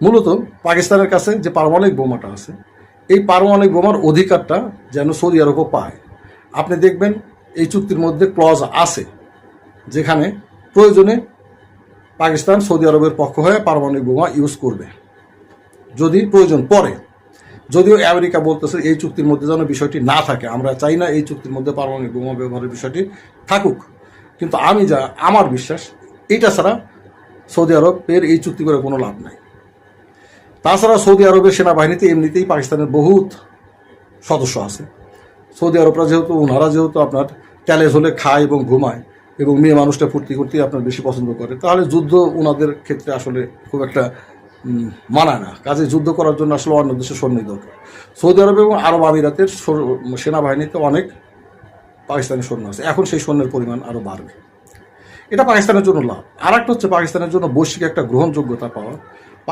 মূলত পাকিস্তানের কাছে যে পারমাণবিক বোমাটা আছে, এই পারমাণবিক বোমার অধিকারটা যেন সৌদি আরবও পায়। আপনি দেখবেন এই চুক্তির মধ্যে ক্লজ আছে, যেখানে প্রয়োজনে পাকিস্তান সৌদি আরবের পক্ষ হয়ে পারমাণবিক বোমা ইউজ করবে। যদি প্রয়োজন পড়ে, যদিও আমেরিকা বলতেছে এই চুক্তির মধ্যে যেন বিষয়টি না থাকে, আমরা চাই না এই চুক্তির মধ্যে পারমাণবিক বোমা ব্যবহারের বিষয়টি থাকুক। কিন্তু আমি যা, আমার বিশ্বাস, এটা ছাড়া সৌদি আরবের এই চুক্তি করে কোনো লাভ নাই। তাছাড়া সৌদি আরবের সেনাবাহিনীতে এমনিতেই পাকিস্তানের বহুত সদস্য আছে। সৌদি আরবরা যেহেতু, ওনারা যেহেতু আপনার ক্যালেজ হলে খায় এবং ঘুমায় এবং মেয়ে মানুষটা ফুর্তি করতেই আপনার বেশি পছন্দ করে, তাহলে যুদ্ধ ওনাদের ক্ষেত্রে আসলে খুব একটা মানায় না। কাজে যুদ্ধ করার জন্য আসলে অন্য দেশের সৈন্য দরকার। সৌদি আরব এবং আরব আমিরাতের সেনাবাহিনীতে অনেক পাকিস্তানি সৈন্য আছে। এখন সেই সৈন্যের পরিমাণ আরও বাড়বে। এটা পাকিস্তানের জন্য লাভ। আর একটা হচ্ছে পাকিস্তানের জন্য বৈশ্বিক একটা গ্রহণযোগ্যতা পাওয়া।